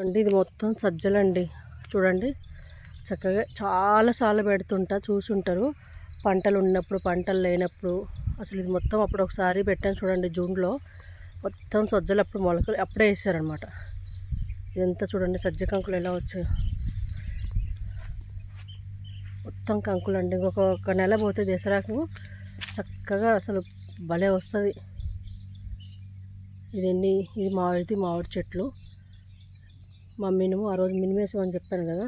అండి ఇది మొత్తం సజ్జలండి. చూడండి చక్కగా చాలా సార్లు పెడుతుంటా చూసుంటారు. పంటలు ఉన్నప్పుడు పంటలు లేనప్పుడు. అసలు ఇది మొత్తం అప్పుడు ఒకసారి పెట్టాను చూడండి జూన్లో. మొత్తం సజ్జలు అప్పుడు మొలకలు అప్పుడే వేసారనమాట ఇదంతా చూడండి సజ్జ కంకులు ఎలా వచ్చాయి. మొత్తం కంకులు అండి ఇంకొక ఒక నెల పోతే దసరాకు చక్కగా అసలు భలే వస్తుంది. ఇదన్నీ? ఇది మామిడి మామిడి చెట్లు. మా మినుము ఆ రోజు మినిమేసం అని చెప్పాను కదా.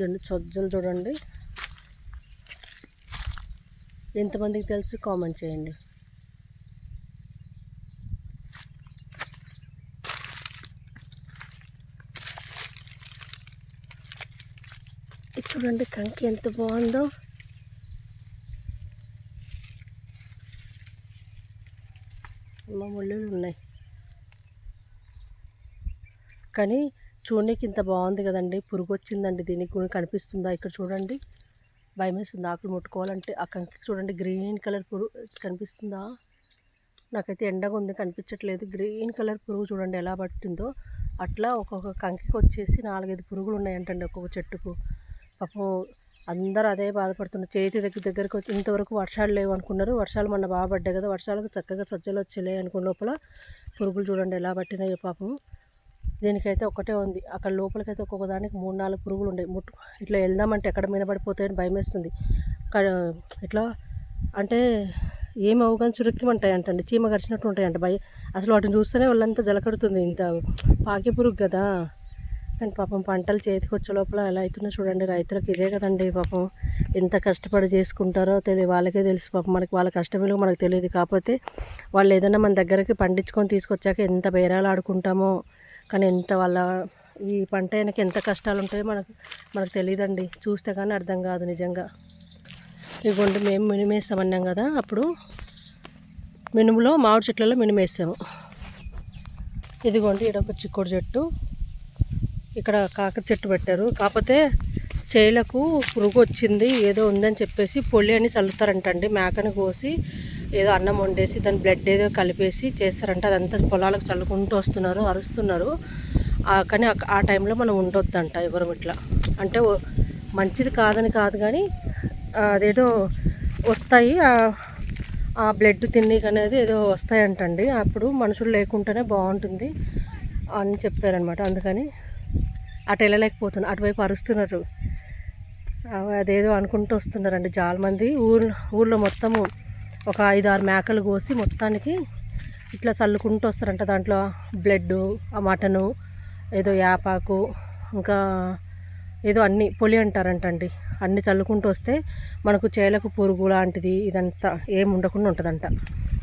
రెండు సజ్జలు చూడండి. ఎంతమందికి తెలుసు? కామెంట్ చేయండి. చూడండి కంకి ఎంత బాగుందో. మా ముళ్ళులు ఉన్నాయి. కానీ చూడడానికి ఇంత బాగుంది కదండి. పురుగు వచ్చిందండి. దీనికి కూడా కనిపిస్తుందా? ఇక్కడ చూడండి. భయం వేస్తుంది. ఆకులు ముట్టుకోవాలంటే. ఆ కంకి చూడండి. గ్రీన్ కలర్ పురుగు కనిపిస్తుందా? నాకైతే ఎండగా ఉంది. కనిపించట్లేదు. గ్రీన్ కలర్ పురుగు చూడండి ఎలా పట్టిందో. అట్లా ఒక్కొక్క కంకికి వచ్చేసి నాలుగైదు పురుగులు ఉన్నాయంటండి ఒక్కొక్క చెట్టుకు. పాపం అందరూ అదే బాధపడుతున్నారు. చేతి దగ్గర దగ్గరకు వచ్చి ఇంతవరకు వర్షాలు లేవు అనుకున్నారు. వర్షాలు మొన్న బాగా పడ్డాయి కదా వర్షాలకు చక్కగా సజ్జలు వచ్చేలే అనుకున్న లోపల పురుగులు చూడండి ఎలా పట్టినాయో పాపం. దీనికైతే ఒకటే ఉంది. అక్కడ లోపలికైతే ఒక్కొక్క దానికి మూడు నాలుగు పురుగులు ఉన్నాయి ముట్టు ఇట్లా వెళ్దామంటే ఎక్కడ మీద పడిపోతాయని భయం వేస్తుంది. క- ఇట్లా అంటే ఏమి అవగానే చురుక్కిమంటాయి అంటండి చీమ కరిచినట్టు ఉంటాయంట భయ అసలు వాటిని చూస్తేనే వాళ్ళంతా జలకడుతుంది. ఇంత పాకి పురుగు కదా. కానీ పాపం పంటలు చేతికి వచ్చే లోపల ఎలా అవుతుందో చూడండి. రైతులకు ఇదే కదండి పాపం. ఎంత కష్టపడి చేసుకుంటారో తెలియ వాళ్ళకే తెలుసు పాపం. మనకి వాళ్ళ కష్టం మనకు తెలియదు. కాకపోతే వాళ్ళు ఏదైనా మన దగ్గరకి పండించుకొని తీసుకొచ్చాక ఎంత బేరాలు ఆడుకుంటామో కానీ ఎంత వాళ్ళ ఈ పంట వెనక ఎంత కష్టాలు ఉంటాయో మనకు మనకు తెలియదండి. చూస్తే కానీ అర్థం కాదు నిజంగా. ఇదిగోండి మేము మినిమేస్తామన్నాం కదా అప్పుడు మినుములో మామిడి చెట్లలో మినిమేసాము ఇదిగోండి ఇక్కడ ఒక చిక్కుడు చెట్టు. ఇక్కడ కాకర చెట్టు పెట్టారు. కాకపోతే చేలకు పురుగు వచ్చింది ఏదో ఉందని చెప్పేసి పొలి అని చల్లుతారంటండి. మేకను కోసి ఏదో అన్నం వండేసి దాని బ్లడ్ ఏదో కలిపేసి చేస్తారంట. అదంతా పొలాలకు చల్లుకుంటూ వస్తున్నారు అరుస్తున్నారు. కానీ ఆ- టైంలో మనం ఉండొద్దంట ఎవరు ఇట్లా. అంటే మంచిది కాదని కాదు కానీ అదేదో వస్తాయి ఆ- ఆ బ్లడ్ తిన్నీకి అనేది ఏదో వస్తాయంటండి. అప్పుడు మనుషులు లేకుంటేనే బాగుంటుంది అని చెప్పారనమాట అందుకని అటు వెళ్ళలేకపోతున్నారు అటువైపు అరుస్తున్నారు. అదేదో అనుకుంటూ వస్తున్నారండి చాలా మంది. ఊరు ఊర్లో మొత్తము ఒక ఐదు ఆరు మేకలు కోసి మొత్తానికి ఇట్లా చల్లుకుంటూ వస్తారంట. దాంట్లో బ్లడ్ ఆ మటను ఏదో యాపాకు ఇంకా ఏదో అన్ని పొలి అంటారంటండి. అన్ని చల్లుకుంటూ వస్తే మనకు చేలకు పురుగు లాంటిది ఇదంతా ఏం ఉండకుండా ఉంటుందంట.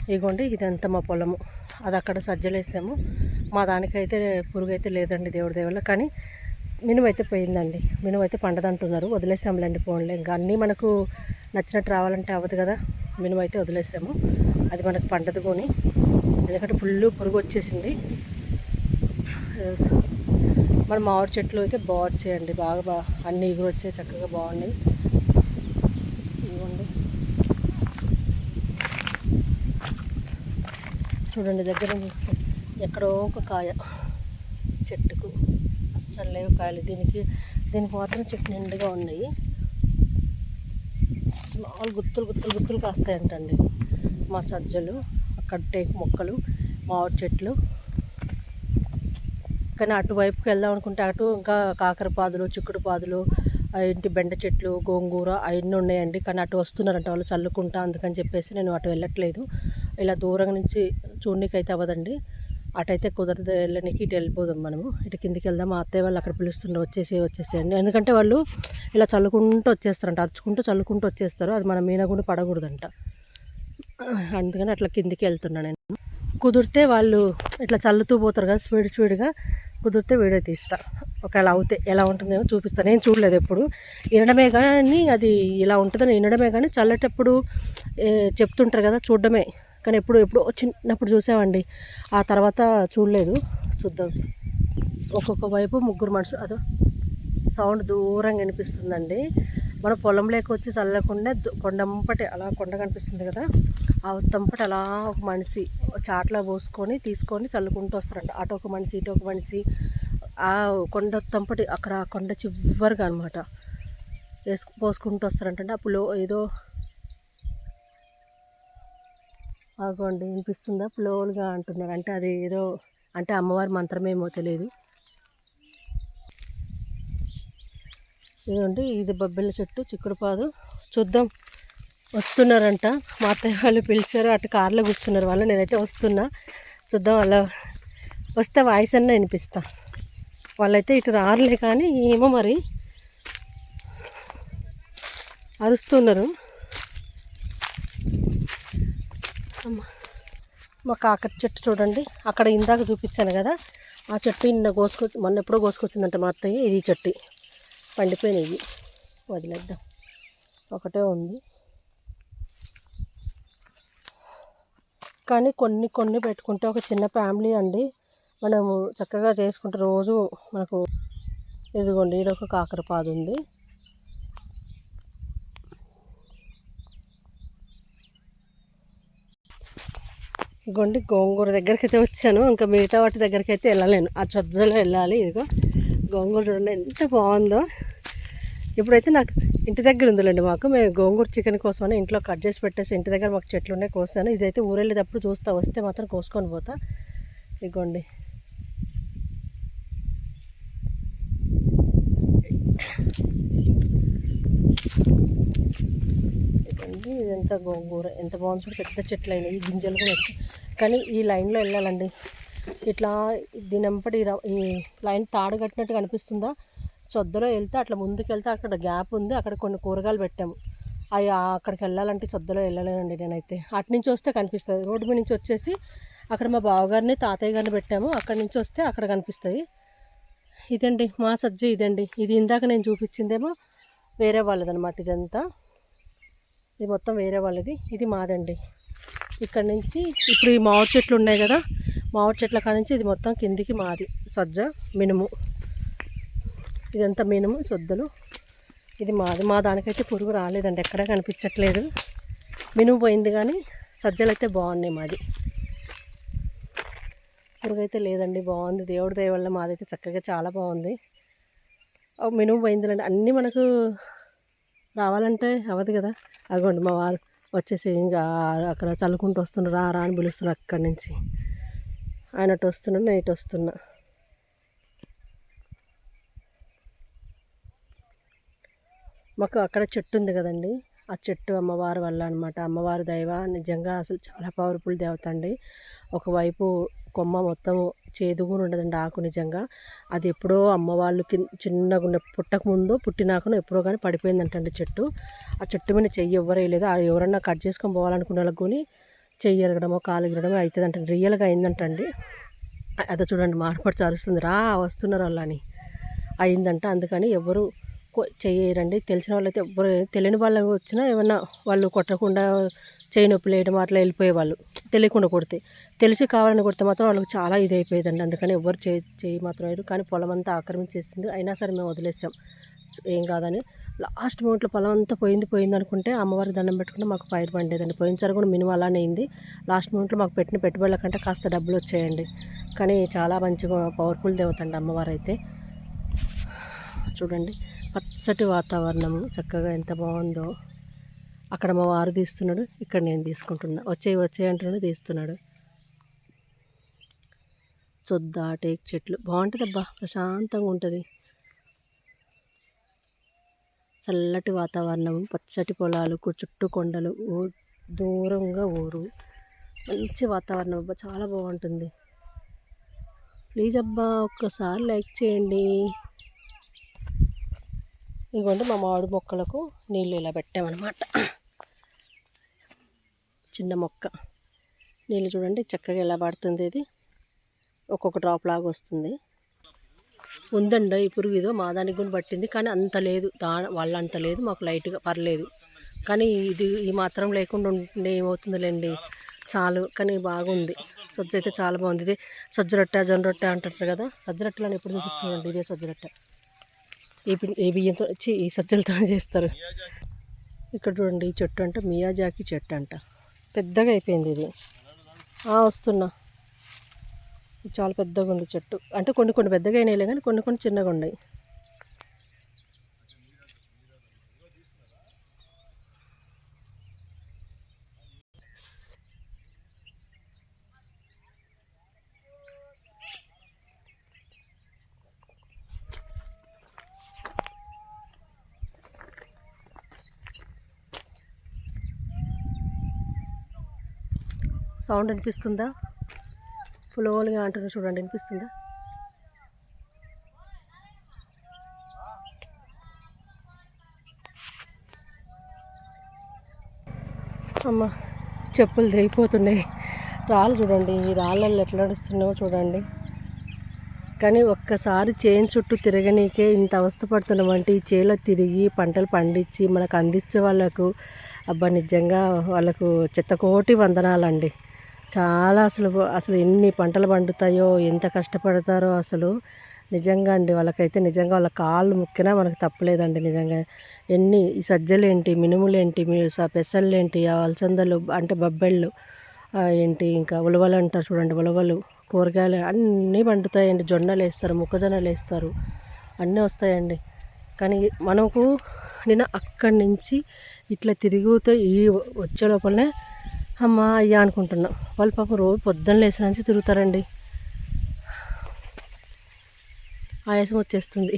ఇగోండి ఇదంతా మా పొలము. అది అక్కడ సజ్జలేసాము. మా దానికైతే పురుగు అయితే లేదండి దేవుడి దేవుళ్ళ కానీ మినుము అయితే పోయిందండి. మినుము అయితే పండదంటున్నారు. వదిలేసాంలేండి పోన్లే ఇంకా అన్నీ మనకు నచ్చినట్టు రావాలంటే అవ్వదు కదా. మినుము అయితే వదిలేసాము. అది మనకు పండదు కొని. ఎందుకంటే ఫుల్ పురుగు వచ్చేసింది మన మామిడి చెట్లు అయితే బాగా వచ్చాయండి బాగా బాగా అన్ని ఇగురు వచ్చాయి. చక్కగా బాగున్నాయి. ఇవ్వండి. చూడండి దగ్గర చూస్తే ఎక్కడో ఒక కాయ చెట్టుకు. అసలు లేవు కాయలు. దీనికి దీనికి మాత్రం చెట్టు నిండుగా ఉన్నాయి. స్మాల్ గుత్తులు గుత్తులు గుత్తులు కాస్తాయంటండి మా సజ్జలు అక్కడ టేకు మొక్కలు మామిడి చెట్లు. కానీ అటువైపుకి వెళ్దాం అనుకుంటే అటు ఇంకా కాకర పాదులు చిక్కుడు పాదులు ఇంటి బెండ చెట్లు గోంగూర అవన్నీ ఉన్నాయండి. కానీ అటు వస్తున్నారంట వాళ్ళు చల్లుకుంటా అందుకని చెప్పేసి నేను అటు వెళ్ళట్లేదు. ఇలా దూరం నుంచి చూడనీకైతే అవ్వదండి. అటైతే కుదరదు వెళ్ళనికి ఇటు వెళ్ళిపోదాం మనము. ఇటు కిందికి వెళ్దాం. మా అత్తయ్య వాళ్ళు అక్కడ పిలుస్తుండే వచ్చేసి వచ్చేసేయండి. ఎందుకంటే వాళ్ళు ఇలా చల్లుకుంటూ వచ్చేస్తారంట అరుచుకుంటూ చల్లుకుంటూ వచ్చేస్తారు. అది మన మీద కూడా పడకూడదంట. అందుకని అట్లా కిందికి వెళ్తున్నా నేను. కుదిరితే వాళ్ళు ఇట్లా చల్లుతూ పోతారు కదా స్పీడ్ స్పీడ్గా కుదిరితే వీడియో తీస్తా. ఒకవేళ అవుతే ఎలా ఉంటుందేమో చూపిస్తాను నేను చూడలేదు ఎప్పుడు. వినడమే కానీ అది ఇలా ఉంటుందని వినడమే కానీ చల్లేటప్పుడు చెప్తుంటారు కదా చూడడమే. కానీ ఎప్పుడు ఎప్పుడు చిన్నప్పుడు చూసామండి. ఆ తర్వాత చూడలేదు. చూద్దాం. ఒక్కొక్క వైపు ముగ్గురు మనుషులు అదో సౌండ్ దూరంగా వినిపిస్తుందండి. మన పొలంలోకి వచ్చి చల్లకుండా కొండంపటి అలా కొండ కనిపిస్తుంది కదా ఆ తంపటి అలా ఒక మనిషి చాట్లో పోసుకొని తీసుకొని చల్లుకుంటూ వస్తారంట. అటు ఒక మనిషి ఇటు ఒక మనిషి. ఆ కొండ తంపటి అక్కడ కొండ చివరిగా అనమాట వేసుకు పోసుకుంటూ వస్తారంటే అప్పుడు ఏదో ఆగోండి వినిపిస్తుందా? ప్లోలుగా అంటున్నారు అంటే అది ఏదో అంటే అమ్మవారి మంత్రమేమో తెలియదు ఇదండి ఇది బొబ్బెల చెట్టు చిక్కుడుపాదు. చూద్దాం. వస్తున్నారంట. మా అత్తయ్య వాళ్ళు పిలిచారు. అటు కార్లో కూర్చున్నారు. వాళ్ళు నేనైతే వస్తున్నా. చూద్దాం అలా వస్తే వాయిస్ అన్న వినిపిస్తా. వాళ్ళైతే ఇటు రారులే కానీ ఏమో మరి. అరుస్తున్నారు అమ్మ. మా కాకర చెట్టు చూడండి. అక్కడ ఇందాక చూపించాను కదా. ఆ చెట్టు నిన్న కోసుకొచ్చి మొన్న ఎప్పుడో కోసుకొచ్చిందంట మా అత్తయ్య ఇది చెట్టు. పండిపోయినవి వదిలేద్దాం. ఒకటే ఉంది. కానీ కొన్ని కొన్ని పెట్టుకుంటే ఒక చిన్న ఫ్యామిలీ అండి. మనము చక్కగా చేసుకుంటే రోజు మనకు ఇదిగోండి ఈడొక కాకర పాదు ఉంది ఇగోండి గోంగూర దగ్గరికి అయితే వచ్చాను. ఇంకా మిగతా వాటి దగ్గరికి అయితే వెళ్ళలేను. ఆ చొజ్జలో వెళ్ళాలి ఇదిగో. గోంగూర చూడండి ఎంత బాగుందో. ఇప్పుడైతే నాకు ఇంటి దగ్గర ఉందిలేండి మాకు. మేము గోంగూర చికెన్ కోసమని ఇంట్లో కట్ చేసి పెట్టేసి ఇంటి దగ్గర మాకు చెట్లు ఉన్నాయి కోసాను. ఇదైతే ఊరెళ్ళేటప్పుడు చూస్తా వస్తే మాత్రం కోసుకొని పోతా. ఇదిగోండి ఇది ఇదంతా గోంగూర ఎంత బాగుంది పెద్ద చెట్లు అయినాయి ఈ గింజలు కూడా వచ్చాయి. కానీ ఈ లైన్లో వెళ్ళాలండి. ఇట్లా దీనంపటి ఈ లైన్ తాడు కట్టినట్టు కనిపిస్తుందా? సొద్దలో వెళ్తే అట్లా ముందుకు వెళ్తే అక్కడ గ్యాప్ ఉంది అక్కడ కొన్ని కూరగాయలు పెట్టాము. అవి అక్కడికి వెళ్ళాలంటే సొద్దలో వెళ్ళలేనండి నేనైతే. అటు నుంచి వస్తే కనిపిస్తుంది. రోడ్డు మీద నుంచి వచ్చేసి అక్కడ మా బావగారిని తాతయ్య గారిని పెట్టాము. అక్కడి నుంచి వస్తే అక్కడ కనిపిస్తాయి ఇదండి మా సజ్జ ఇదండి. ఇది ఇందాక నేను చూపించిందేమో వేరే వాళ్ళదనమాట ఇదంతా. ఇది మొత్తం వేరే వాళ్ళది. ఇది మాదండి. ఇక్కడ నుంచి ఇప్పుడు ఈ మామిడి చెట్లు ఉన్నాయి కదా మామిడి చెట్ల కాడ నుంచి ఇది మొత్తం కిందికి మాది సజ్జ మినుము. ఇదంతా మినుము సొద్దులు. ఇది మాది. మా దానికైతే పురుగు రాలేదండి ఎక్కడా కనిపించట్లేదు. మినుము పోయింది కానీ సజ్జలు అయితే బాగున్నాయి మాది. పురుగు అయితే లేదండి బాగుంది. దేవుడి దయ వల్ల మాదైతే చక్కగా చాలా బాగుంది. మినుము పోయిందిలండి. అన్నీ మనకు రావాలంటే అవ్వదు కదా. అగోండి మా వారు వచ్చేసి ఇంకా అక్కడ చల్లుకుంటూ వస్తున్నారు. రా రా అని పిలుస్తున్నారు అక్కడి నుంచి. ఆయన అటు వస్తున్నాడు నేను ఇటు వస్తున్నా. మాకు అక్కడ చెట్టు ఉంది కదండి. ఆ చెట్టు అమ్మవారి వల్ల అనమాట అమ్మవారి దైవ నిజంగా అసలు చాలా పవర్ఫుల్ దేవత అండి. ఒకవైపు కొమ్మ మొత్తం చేదుగుని ఉండదండి ఆకు నిజంగా. అది ఎప్పుడో అమ్మ వాళ్ళు కింద చిన్నగా ఉన్న పుట్టక ముందు పుట్టినాకను ఎప్పుడో కానీ పడిపోయిందంటండి చెట్టు. ఆ చెట్టు మీద చెయ్యి ఎవరు ఆ ఎవరన్నా కట్ చేసుకొని పోవాలనుకున్న వాళ్ళకు కొని చెయ్యి ఎరగడమో కాలు ఎరగడమో అవుతుంది అంటే రియల్గా అయిందంటండి. అదే చూడండి మార్పడి చరుస్తుంది. రా వస్తున్నారు వాళ్ళని అని అయిందంట. అందుకని ఎవరు కొ- చెయ్యరండి తెలిసిన వాళ్ళైతే ఎవ్వరు తెలియని వాళ్ళు వచ్చినా ఏమన్నా వాళ్ళు కొట్టకుండా చేయి నొప్పి లేయడం అట్లా వెళ్ళిపోయేవాళ్ళు. తెలియకుండా కొడితే. తెలిసి కావాలని కొడితే మాత్రం వాళ్ళకి చాలా ఇది అయిపోయేదండి అందుకని ఎవరు చేయి చేయి మాత్రం అయ్యారు కానీ పొలం అంతా ఆక్రమించేసింది. అయినా సరే మేము వదిలేసాం. ఏం కాదని లాస్ట్ మూమెంట్లో పొలం అంతా పోయింది పోయింది అనుకుంటే అమ్మవారి దండం పెట్టుకుంటే మాకు పైరు పండేదండి. పోయినసారి కూడా మినిమం అలానే అయింది. లాస్ట్ మూమెంట్లో మాకు పెట్టిన పెట్టుబడుల కంటే కాస్త డబ్బులు వచ్చాయండి. కానీ చాలా మంచిగా పవర్ఫుల్ దేవత అండి అమ్మవారు అయితే చూడండి. పచ్చటి వాతావరణము. చక్కగా ఎంత బాగుందో. అక్కడ మా వారు తీస్తున్నాడు ఇక్కడ నేను తీసుకుంటున్నా. వచ్చేవి వచ్చేయి అంటున్నాడు తీస్తున్నాడు. చొద్దా టేక్ చెట్లు. బాగుంటుందబ్బా ప్రశాంతంగా ఉంటుంది. చల్లటి వాతావరణం పచ్చటి పొలాలు చుట్టూ కొండలు ఊ- దూరంగా ఊరు. మంచి వాతావరణం అబ్బా చాలా బాగుంటుంది. ప్లీజ్ అబ్బా ఒక్కసారి లైక్ చేయండి. ఇదిగోండి మా మామిడి మొక్కలకు నీళ్ళు ఇలా పెట్టామన్నమాట. చిన్న మొక్క. నీళ్ళు చూడండి చక్కగా ఎలా పడుతుంది ఇది. ఒక్కొక్క డ్రాప్ లాగా వస్తుంది. ఉందండి ఈ పురుగు ఏదో మా దానికి కూడా పట్టింది కానీ అంత లేదు. దా వాళ్ళ అంత లేదు మాకు లైట్గా పర్లేదు. కానీ ఇది ఈ మాత్రం లేకుండా ఉంటే ఏమవుతుందిలేండి. చాలు కానీ బాగుంది. సజ్జ అయితే చాలా బాగుంది. ఇది సజ్జ రొట్టె జొన్న రొట్టె అంటారు కదా. సజ్జ రొట్టెలను ఎప్పుడు చూపిస్తుందండి ఇదే సజ్జ రొట్టె. ఈ ఏ బియ్యంతో వచ్చి ఈ సజ్జలతో చేస్తారు. ఇక్కడ చూడండి ఈ చెట్టు అంట మియాజాకి చెట్టు అంట. పెద్దగా అయిపోయింది ఇది. వస్తున్నా. చాలా పెద్దగా ఉంది చెట్టు. అంటే కొన్ని కొన్ని పెద్దగా అయినాయిలే కానీ కొన్ని కొన్ని చిన్నగా ఉన్నాయి. సౌండ్ అనిపిస్తుందా పులవలుగా అంటున్నా చూడండి అనిపిస్తుందా అమ్మ చెప్పులు తెగిపోతున్నాయి. రాళ్ళు చూడండి ఈ రాళ్ళల్లో ఎట్లా నడుస్తున్నావో చూడండి. కానీ ఒక్కసారి చేను చుట్టూ తిరగనీకే ఇంత అవస్థ పడుతున్నామంటే ఈ చేలో తిరిగి పంటలు పండించి మనకు అందించే వాళ్ళకు అబ్బా నిజంగా వాళ్ళకు చెత్తకోటి వందనాలండి. చాలా అసలు అసలు ఎన్ని పంటలు పండుతాయో ఎంత కష్టపడతారో అసలు నిజంగా అండి. వాళ్ళకైతే నిజంగా వాళ్ళ కాళ్ళు ముక్కినా మనకు తప్పలేదండి నిజంగా. ఎన్ని ఈ సజ్జలేంటి మినుములేంటి పెసళ్ళేంటి అలసందలు అంటే బబ్బెళ్ళు ఏంటి ఇంకా ఉలవలు అంటారు చూడండి ఉలవలు కూరగాయలు అన్నీ పండుతాయండి. జొన్నలు వేస్తారు మొక్కజొన్నలు వేస్తారు అన్నీ వస్తాయండి. కానీ మనకు నేను అక్కడి నుంచి ఇట్లా తిరుగుతూ ఈ వచ్చే లోపలనే అమ్మ అయ్యా అనుకుంటున్నా. వాళ్ళు పాపం రోజు పొద్దున్న లేసిన నుంచి తిరుగుతారండి. ఆయాసం వచ్చేస్తుంది.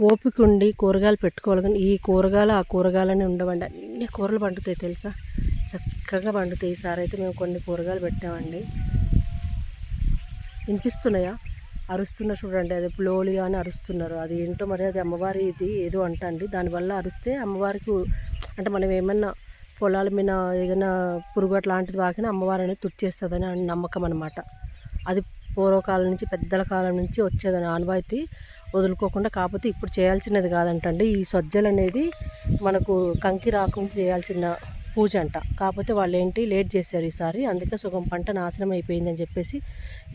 ఓపిక ఉండి కూరగాయలు పెట్టుకోవాలి కానీ ఈ కూరగాయలు ఆ కూరగాయలని ఉండవండి. అన్ని కూరలు పండుతాయి తెలుసా? చక్కగా పండుతాయి. ఈసారి అయితే మేము కొన్ని కూరగాయలు పెట్టామండి. వినిపిస్తున్నాయా? అరుస్తున్నా చూడండి. అది ప్లోలిగా అని అరుస్తున్నారు. అది ఏంటో మరి అది అమ్మవారి ఇది ఏదో అంటండి దానివల్ల అరిస్తే అమ్మవారికి అంటే మనం ఏమన్నా పొలాల మీద ఏదైనా పురుగు అట్లాంటిది వాకినా అమ్మవారి అనేది తుడిచేస్తుందని అని నమ్మకం అనమాట అది పూర్వకాలం నుంచి పెద్దల కాలం నుంచి వచ్చేదని ఆనవాయితీ వదులుకోకుండా కాకపోతే ఇప్పుడు చేయాల్సినది కాదంటండి. ఈ సజ్జలు అనేది మనకు కంకి రాకుండా చేయాల్సిన పూజ అంట. కాకపోతే వాళ్ళు ఏంటి లేట్ చేశారు ఈసారి. అందుకే సుగం పంట నాశనం అయిపోయిందని చెప్పేసి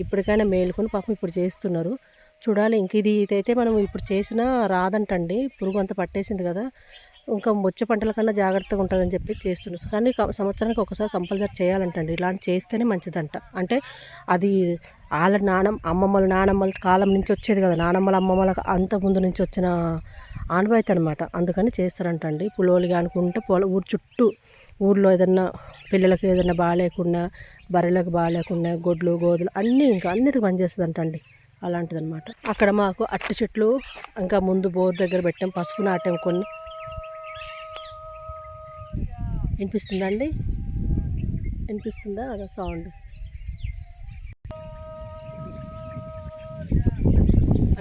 ఇప్పటికైనా మేలుకొని పాపం ఇప్పుడు చేస్తున్నారు. చూడాలి ఇంక ఇది ఇదైతే మనం ఇప్పుడు చేసినా రాదంటండి. పురుగు అంతా పట్టేసింది కదా. ఇంకా వచ్చే పంటల కన్నా జాగ్రత్తగా ఉంటుందని చెప్పి చేస్తున్నారు కానీ సంవత్సరానికి ఒకసారి కంపల్సరీ చేయాలంటండి. ఇలాంటి చేస్తేనే మంచిదంట. అంటే అది వాళ్ళ నానమ్మ అమ్మమ్మల నానమ్మల కాలం నుంచి వచ్చేది కదా. నానమ్మల అమ్మమ్మల అంత ముందు నుంచి వచ్చిన ఆనవాయితీ అనమాట అందుకని చేస్తారంటండి. పులోలు అనుకుంటే పొల ఊరు చుట్టూ ఊర్లో ఏదన్నా పిల్లలకి ఏదైనా బాగాలేకున్నా బర్రెలకు బాగాలేకున్నా గొడ్లు గోధులు అన్నీ ఇంకా అన్నిటికి పనిచేస్తుందంటండి. అలాంటిదనమాట అక్కడ మాకు అట్టి చెట్లు ఇంకా ముందు బోర్ దగ్గర పెట్టాం పసుపు నాటాం కొన్ని. వినిపిస్తుందా అండి వినిపిస్తుందా? అదే సౌండ్.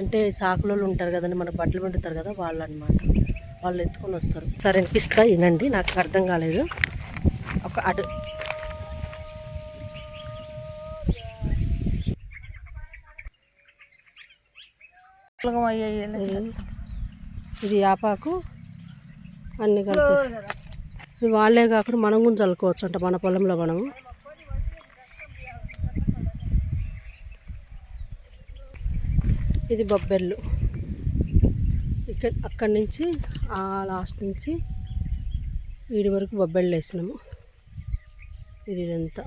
అంటే సాకులోళ్ళు ఉంటారు కదండి మన బట్టలు పెట్టుతారు కదా వాళ్ళు అనమాట వాళ్ళు ఎత్తుకొని వస్తారు. సరే వినిపిస్తా వినండి నాకు అర్థం కాలేదు. ఒక అటు. ఇది యాపాకు. అన్ని కలిపి వాళ్ళే కాకుండా మనం కూడా చల్లుకోవచ్చు అంట మన పొలంలో మనము ఇది బొబ్బెళ్ళు ఇక్కడ అక్కడి నుంచి ఆ లాస్ట్ నుంచి వీడి వరకు బొబ్బెళ్ళు వేసినాము. ఇది ఇదంతా.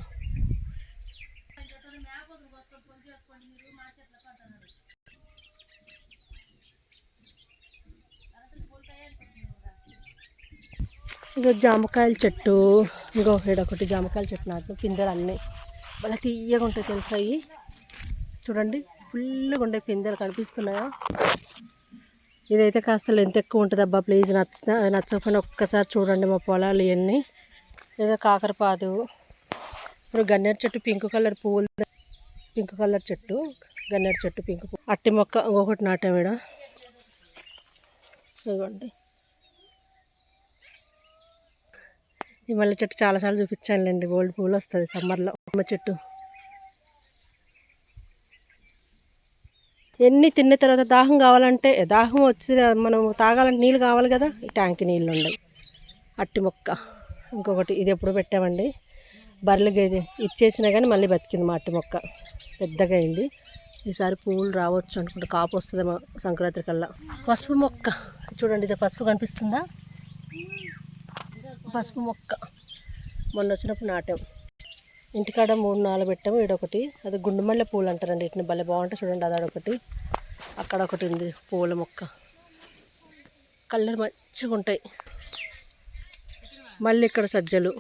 ఇక జామకాయల చెట్టు. ఇంకో ఒకటి జామకాయల చెట్టు నాటు పిందెలు అన్నీ. భలే తీయగా ఉంటాయి తెలుసా అవి చూడండి ఫుల్గా ఉండే పిందెలు కనిపిస్తున్నాయా? ఇదైతే కాస్త లెంత్ ఎక్కువ ఉంటుంది అబ్బా ప్లీజ్ నచ్చిన అది నచ్చకపోయినా ఒక్కసారి చూడండి మా పొలాలు ఇవన్నీ ఏదో కాకరపాదు ఇప్పుడు గన్నేరు చెట్టు పింక్ కలర్ పువ్వులు పింక్ కలర్ చెట్టు గన్నేరు చెట్టు పింక్ పువ్వు అట్టి మొక్క ఇంకొకటి నాటాం ఈడ. ఇదిగోండి. ఈ మల్లె చెట్టు చాలాసార్లు చూపించానులేండి. గోల్డ్ పూలు వస్తుంది సమ్మర్లో. అమ్మ చెట్టు. ఎన్ని తిన్న తర్వాత దాహం కావాలంటే దాహం వచ్చి మనం తాగాలంటే నీళ్ళు కావాలి కదా ఈ ట్యాంక్ నీళ్ళు ఉండవు. అట్టి మొక్క. ఇంకొకటి ఇది ఎప్పుడు పెట్టామండి? బర్రెలు ఇచ్చేసినా కానీ మళ్ళీ బతికింది మా అట్టి మొక్క. పెద్దగా అయింది. ఈసారి పువ్వులు రావచ్చు అనుకుంటే కాపు వస్తుందేమో సంక్రాంతి కల్లా. పసుపు మొక్క. చూడండి ఇది పసుపు కనిపిస్తుందా? పసుపు మొక్క. మొన్న వచ్చినప్పుడు నాటాం. ఇంటికాడ మూడు నాలుగు పెట్టాము. ఈడొకటి అది గుండుమల్లె పూలు అంటారండి. వీటిని భలే బాగుంటాయి చూడండి. అది అదొకటి. అక్కడ ఒకటి ఉంది పూల మొక్క. కలర్ మంచిగా ఉంటాయి. మళ్ళీ ఇక్కడ సజ్జలు.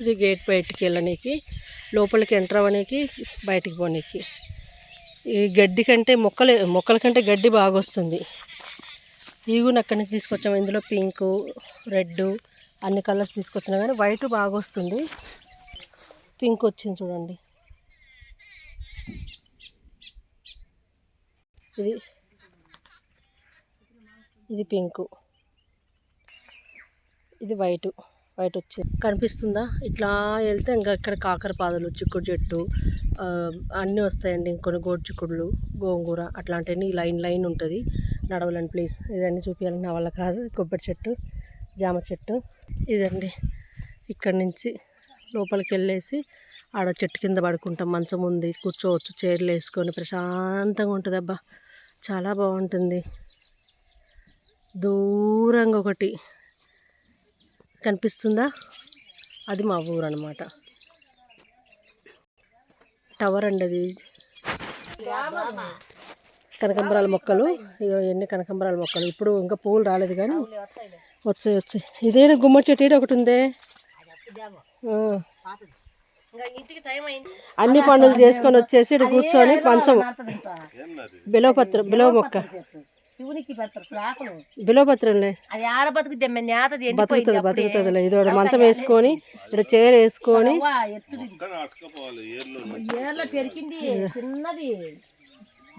ఇది గేట్ బయటికి వెళ్ళనీకి. లోపలికి ఎంటర్ అవ్వనీకి బయటికి పోనీకి. ఈ గడ్డి కంటే మొక్కలు మొక్కల కంటే గడ్డి బాగా వస్తుంది. ఈగుని అక్కడి నుంచి తీసుకొచ్చాము. ఇందులో పింకు రెడ్ అన్ని కలర్స్ తీసుకొచ్చినా కానీ వైట్ బాగా వస్తుంది. పింక్ వచ్చింది చూడండి. ఇది ఇది పింకు. ఇది వైట్ వైట్ వచ్చింది. కనిపిస్తుందా? ఇట్లా వెళ్తే ఇంకా ఇక్కడ కాకరపాదలు చిక్కుడు చెట్టు అన్నీ వస్తాయండి. కొన్ని గోడు చిక్కుడులు గోంగూర అట్లాంటివన్నీ లైన్ లైన్ ఉంటుంది. నడవలండి ప్లీజ్. ఇదన్నీ చూపించాలని నా వల్ల కాదు. కొబ్బరి చెట్టు జామ చెట్టు. ఇదండి. ఇక్కడ నుంచి లోపలికి వెళ్ళేసి ఆడ చెట్టు కింద పడుకుంటాం. మంచం ఉంది. కూర్చోవచ్చు. చైర్లు వేసుకొని ప్రశాంతంగా ఉంటుంది అబ్బా. చాలా బాగుంటుంది. దూరంగా ఒకటి కనిపిస్తుందా? అది మా ఊరు అనమాట టవర్ అండి అది. కనకంబరాల మొక్కలు ఇదో ఎన్ని కనకంబరాల మొక్కలు. ఇప్పుడు ఇంకా పువ్వులు రాలేదు కానీ వచ్చాయి వచ్చాయి. ఇదేనా గుమ్మడి చెట్టు? ఈడ ఒకటి ఉందే. ఆ. ఇంటికి టైం అయింది అన్ని పనులు చేసుకొని వచ్చేసి ఇక్కడ కూర్చొని పంచం బిలోపత్రం బిలవ మొక్క. బిలోపత్రంలే అది ఆడ బతుకుద్ది అమ్మే నేతది బతుకుతుంది బతుకుతుందిలే ఇది ఒకటి మంచం వేసుకొని ఇక్కడ చైర్ వేసుకొని చిన్నది.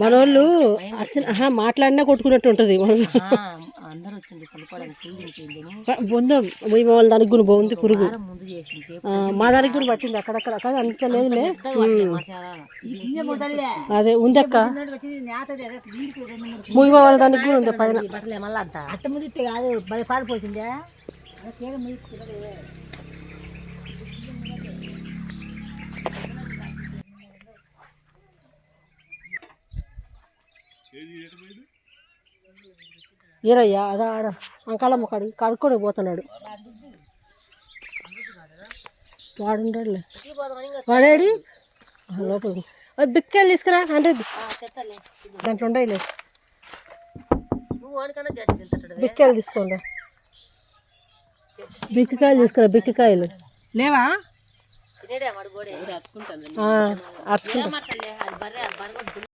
మనోళ్ళు అర్చన ఆహా, మాట్లాడినా కొట్టుకున్నట్టు ఉంటుంది. బొందం మీ వాళ్ళ దానికి కూడా బాగుంది పురుగు. మా దానికి కూడా పట్టింది అక్కడక్కడ. కానీ అంత లేదులే. అదే ఉంది అక్క ముగి వాళ్ళ దానికి కూడా ఉంది పైన బట్టలే మళ్ళీ అంత అట్ట ముదిస్తే కాదు మరి పాడిపోతుందా ఈరయ్యా అదా ఆడ అంకాళమ్మ కాడి కడుక్కొని పోతున్నాడు. వాడుండలే వాడేడి? లోపల అది బిక్కలు తీసుకురా అంటే దాంట్లో ఉండయిలే జడ్జి తింటాడు బిక్కలు తీసుకోండి. బిక్కకాయలు తీసుకురా బిక్కకాయలు. లేవా? వాడు అరుచుకుంటా.